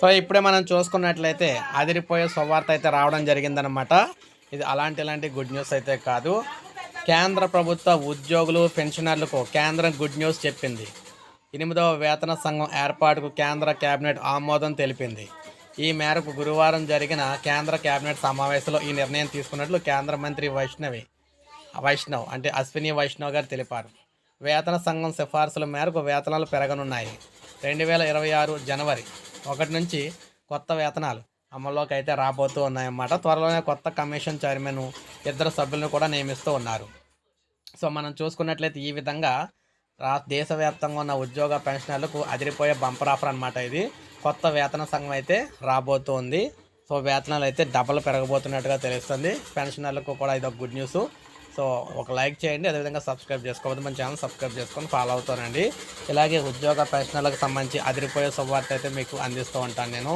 So ఇప్పుడే మనం చూసుకున్నట్లయితే అదిరిపోయే సువార్త అయితే రావడం జరిగిందనమాట ఇది అలాంటి ఇలాంటి గుడ్ న్యూస్ అయితే కాదు. కేంద్ర ప్రభుత్వ ఉద్యోగులు పెన్షనర్లకు కేంద్రం గుడ్ న్యూస్ చెప్పింది. ఎనిమిదవ వేతన సంఘం ఏర్పాటుకు కేంద్ర కేబినెట్ ఆమోదం తెలిపింది. ఈ మేరకు గురువారం జరిగిన కేంద్ర కేబినెట్ సమావేశంలో ఈ నిర్ణయం తీసుకున్నట్లు కేంద్ర మంత్రి వైష్ణవి వైష్ణవ్ అంటే అశ్విని వైష్ణవ్ గారు తెలిపారు. వేతన సంఘం సిఫార్సుల మేరకు వేతనాలు పెరగనున్నాయి. రెండు వేల ఇరవై ఆరు జనవరి ఒకటి నుంచి కొత్త వేతనాలు అమల్లోకి అయితే రాబోతూ ఉన్నాయన్నమాట. త్వరలోనే కొత్త కమిషన్ చైర్మన్ ఇద్దరు సభ్యులను కూడా నియమిస్తూ ఉన్నారు. సో మనం చూసుకున్నట్లయితే ఈ విధంగా రా దేశవ్యాప్తంగా ఉన్న ఉద్యోగ పెన్షనర్లకు అదిరిపోయే బంపర్ ఆఫర్ అనమాట ఇది. కొత్త వేతన సంఘం అయితే రాబోతుంది సో వేతనాలు అయితే డబల్ పెరగబోతున్నట్టుగా తెలుస్తుంది. పెన్షనర్లకు కూడా ఇది ఒక గుడ్ న్యూస్. సో ఒక లైక్ చేయండి అదేవిధంగా సబ్స్క్రైబ్ చేసుకోవద్దు మన ఛానల్ సబ్స్క్రైబ్ చేసుకొని ఫాలో అవుతానండి. ఇలాగే ఉద్యోగ ప్రశ్నలకు సంబంధించి అదిరిపోయే శుభవార్త అయితే మీకు అందిస్తూ ఉంటాను నేను.